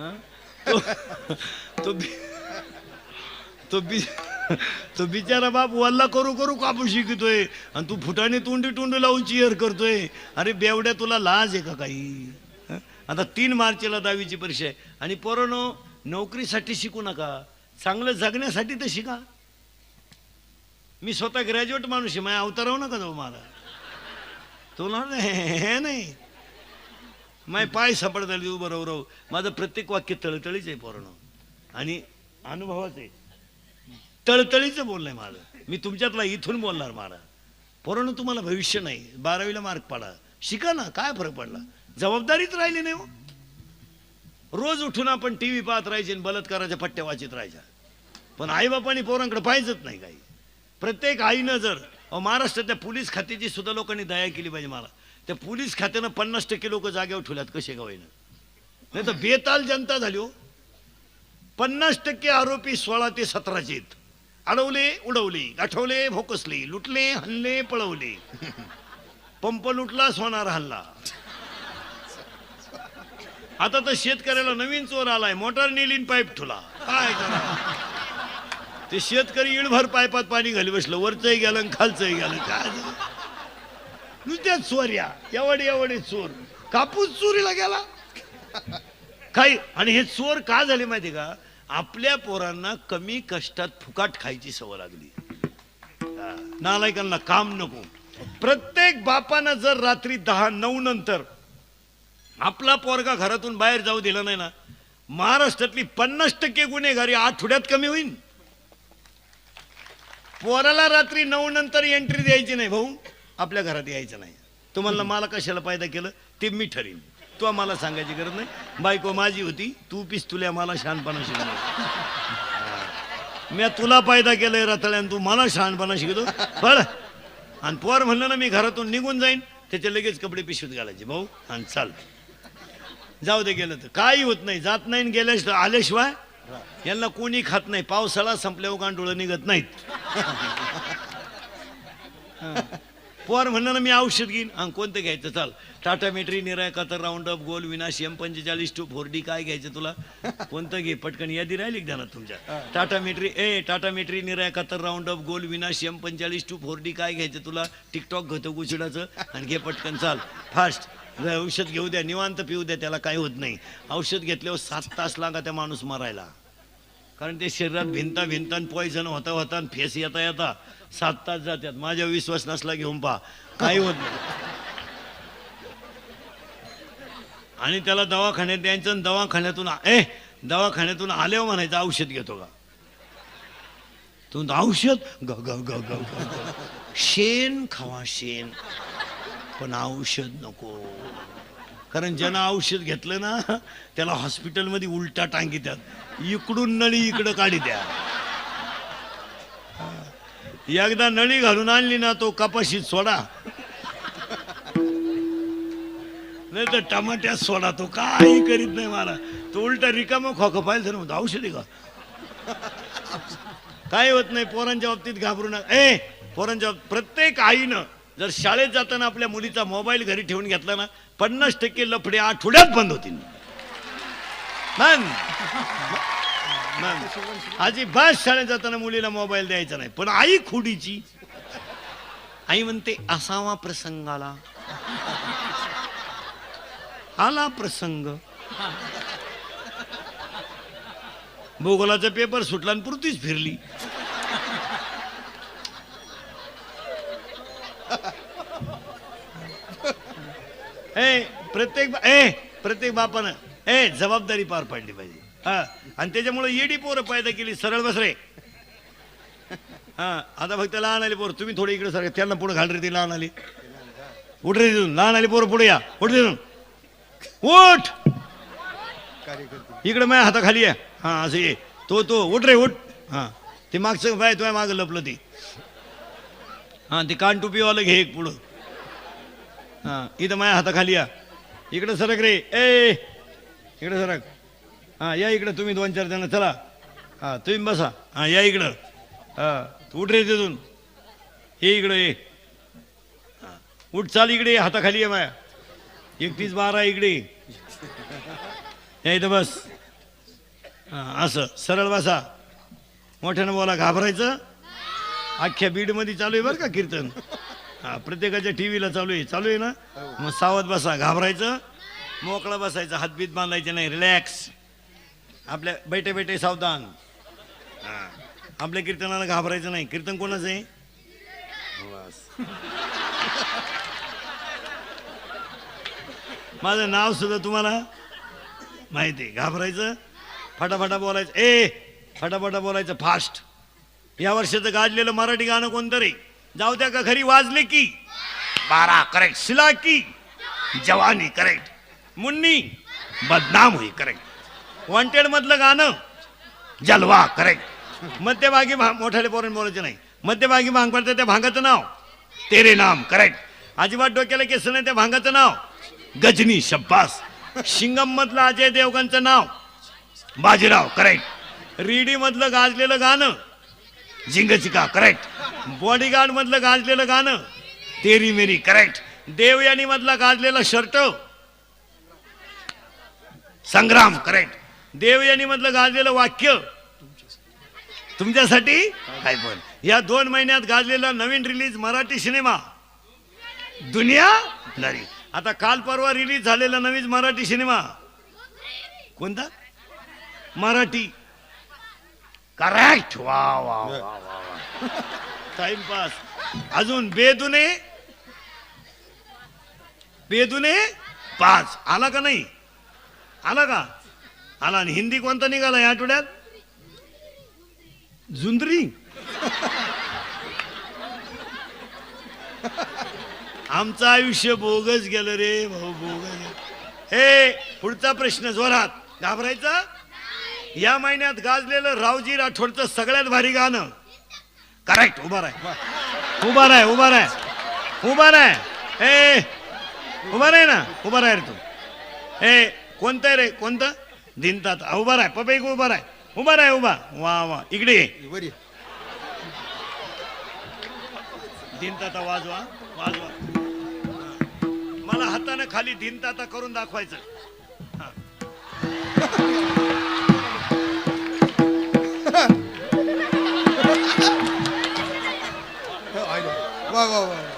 तो तो तो बि तो बिचारा बाप वल्ला करू करू कापू शिकतोय आणि तू फुटाने तोंडी तोंडी लावून चिअर करतोय. अरे बेवड्या तुला लाज आहे का काही? आता तीन मार्चला दहावीची परीक्षा आहे. आणि पोरानो नोकरीसाठी शिकू नका. चांगलं जगण्यासाठी तर शिका. मी स्वतः ग्रॅज्युएट माणूस आहे. माझ्या अवताराव नका जाऊ मला. तुला नाही हे नाही. माय पाय सापडताली उभं राहू राहू माझं प्रत्येक वाक्य तळतळीच आहे पोरणं आणि अनुभवाच आहे. तळतळीचं बोलणं आहे माझं. मी तुमच्यातला इथून बोलणार मला पोरणं तुम्हाला भविष्य नाही. बारावीला मार्क पाडा. शिका ना काय फरक पडला? जबाबदारीच राहिली नाही हो. रोज उठून आपण टी व्ही पाहत राहायचे आणि बलात्काराच्या पट्ट्या वाचित राहायच्या. पण आईबापांनी पोरांकडे पाहिजेच नाही काही. प्रत्येक आईनं जर महाराष्ट्रातल्या पोलीस खात्याची सुद्धा लोकांनी दया केली पाहिजे मला. त्या पोलीस खात्यानं पन्नास टक्के लोक जागेवर ठेवल्यात कसे गावाईनं नाही तर बेताल जनता झाली हो. पन्नास टक्के आरोपी सोळा ते सतराचे आहेत. अडवले उडवले गाठवले भोकसले लुटले हल्ले पळवले. पंप लुटला सोनार हल्ला. आता तर शेतकऱ्याला नवीन चोर आलाय मोटार नेलीन पाईप ठुला. काय करा? ते शेतकरी इळभर पायपात पाणी घाली बसलं वरचंही गेलं खालचंही गेलं. काय झालं? नुसत्याच चोऱ्या. एवढे एवढे चोर. कापूस चोरीला गेला? काही आणि हे चोर का झाले माहिती का? आपल्या पोरांना कमी कष्टात फुकाट खायची सवय लागली. नालायकांना काम नको. प्रत्येक बापानं जर रात्री दहा नऊ नंतर आपला पोरगा घरातून बाहेर जाऊ दिला नाही ना महाराष्ट्रातली पन्नास टक्के गुन्हेगारी आठवड्यात कमी होईल पोराला रात्री नऊ नंतर एंट्री द्यायची नाही भाऊ. आपल्या घरात यायचं नाही. तुम्हाला मला कशाला फायदा केलं? ते मी ठरीन. तू आम्हाला सांगायची गरज नाही. बायको माझी होती. तू पिस्तुल्या मला शहाणपणा शिकवलं. मी तुला फायदा केलाय रताळ्यान. तू मला शहाणपणा शिकतो बरं आणि पोर म्हणलं ना मी घरातून निघून जाईन. त्याचे लगेच कपडे पिशवीत घालायचे. भाऊ आणि चाल. जाऊ दे गेलं तर. काही होत नाही. जात नाही आणि गेल्याश आल्याशिवाय यांना कोणी खात नाही. पावसाळा संपल्यावर गांडोळं निघत नाहीत. पोर म्हणणं ना मी औषध घेईन. आणि कोणतं घ्यायचं? चाल. टाटा मेट्री निराय कातर राऊंड अप गोल विनाश एम पंचेचाळीस टू फोर डी काय घ्यायचं तुला? कोणतं घे? पटकन यादी राहिली ध्यानात तुमच्या? टाटा मेट्री ए टाटा मेट्री निराय कातर राऊंड अप गोल विनाश एम पंचेचाळीस टू फोर डी काय घ्यायचं तुला? टिकटॉक घेतो गुचिडाचं आणि घे पटकन चाल. फास्ट. औषध घेऊ द्या. निवांत पिऊ द्या. त्याला काही होत नाही. औषध घेतल्यावर सात तास लागा त्या माणूस मरायला. कारण ते शरीरात भिंता भिंतान पॉयझन होता होता आणि फेस येता येता. सात तास जातात. माझ्या विश्वास नसला घेऊन पहा. काही होत नाही. आणि त्याला दवाखान्यात द्यायचं आणि दवाखान्यातून ए दवाखान्यातून आल्यावर म्हणायचं औषध घेतो का? तू औषध? ग ग ग ग. शेण खावा शेण. पण औषध नको. कारण ज्यानं औषध घेतलं ना त्याला हॉस्पिटलमध्ये उलटा टांगी द्यात. इकडून नळी इकडं काढी द्या एकदा नळी घालून आणली ना तो कपाशीत सोडा. नाही तर टमाट्यात सोडा तो काही करीत नाही मला तो उलटा रिकामा खोखं पाहिजे तर म्हणतो औषध आहे का? काय होत नाही पोरांच्या बाबतीत घाबरू नका. ए पोरांच्या बाबतीत प्रत्येक आईनं जर शाळेत जाताना आपल्या मुलीचा मोबाईल घरी ठेवून घेतला ना पन्नास टक्के लफडे आठवड्यात बंद होतील. आजी बस शाळेत जाताना मुलीला मोबाईल द्यायचा नाही पण आई खुडीची. आई म्हणते असावा प्रसंगाला. आला प्रसंग. भूगोलाचा पेपर सुटला आणि पुरतीच फिरली. ए प्रत्येक बा- ए प्रत्येक बापानं ए जबाबदारी पार पाडली पाहिजे. हा आणि त्याच्यामुळे येडी पोरं पैदा केली सरळ बस रे. हा आता फक्त लहान आली पोरं तुम्ही थोडी इकडे सर त्यांना पुढे घाल रे ती लहान आली. उठ रे तिथून लहान आली पोरं पुढे या. उठ तिथून. उठ! इकडे माझ्या हाताखाली आहे हा असं ये. तो तो उठ रे उठ. हा ते मागचं बाय तुझ्या मागं लपलं ती. हा ते कानटुपीवालं घे एक पुढं. हा इथं माझ्या हाताखाली या. इकडं सरक रे. ए इकडं सरक. हा या इकडं तुम्ही दोन चार जण चला. हा तुम्ही बसा. हा या इकडं. हा उठ रे तिथून. ये इकडं ये उठ चाल इकडे ये, हाताखाली आहे माया. एकतीस बारा इकडे. या इथं बस. हा, असं सरळ बसा. मोठ्यानं बोला घाबरायचं? अख्ख्या बीडमध्ये चालू आहे बरं का कीर्तन? हा प्रत्येकाच्या टी व्हीला चालू आहे. चालू आहे ना? मग सावध बसा घाबरायचं. मोकळा बसायचं हातबीत बांधायचे नाही. रिलॅक्स आपल्या बैठे बैठे सावधान. हा. आपल्या कीर्तनाला घाबरायचं नाही. कीर्तन कोणाचं आहे? माझं नाव सुद्धा तुम्हाला माहिती आहे. घाबरायचं. फटाफटा बोलायचं. ए फटाफटा बोलायचं फास्ट या वर्षाचं गाजलेलं मराठी गाणं कोणतरी? जाऊ द्या का घरी वाजले की? बारा करेक्ट शिला की? जवानी करेक्ट मुन्नी? बदनाम होई करेक्ट वॉन्टेड मधलं गाणं? जलवा करेक्ट मध्यभागी मोठ्याले पोरण बोलायचं नाही. मध्यभागी भांग पडतं त्या भांगाचं नाव? तेरे नाम करेक्ट अजिबात डोक्याला केस नाही त्या भांगाचं नाव? गजनी शब्बास. शिंगम मधलं अजय देवगणचं नाव? बाजीराव करेक्ट रिडी मधलं गाजलेलं गाणं? झिंगचिका करेक्ट बॉडीगार्ड मधलं गाजलेलं गाणं. तेरी मेरी करेक्ट देवयानी मधला गाजलेला शर्ट संग्राम करेक्ट देवयानी मधलं गाजलेलं वाक्य. तुमच्यासाठी? काय पण. या दोन महिन्यात गाजलेला नवीन रिलीज मराठी सिनेमा दुनिया नरी आता काल परवा रिलीज झालेला नवीन मराठी सिनेमा कोणता? मराठी. करेक्ट वा वा वा वा. टाइमपास. अजून बेदुने? बेदुने? पाच. आला का नाही? आला का? आला. आणि हिंदी कोणता निघाला या आठवड्यात? झुंदरी आमचं आयुष्य बोगस गेलं रे भाऊ बोगस हे पुढचा प्रश्न जोरात. घाबरायचा? या महिन्यात गाजलेलं रावजी राठोडचं सगळ्यात भारी गाणं. करेक्ट उभा राह उभा राह उभा राह उभा राह ए उभा राह ना. उभा राह रे तू. ए कोणतं आहे रे? कोणतं? दिनतात उभा राह पपई उभा राह उभा राह उभा. वा वा. इकडे ये. दिनताता वाजवा. वाजवा. मला हाताने खाली दिनताता करून दाखवायचं. हा. Vai, vai, vai.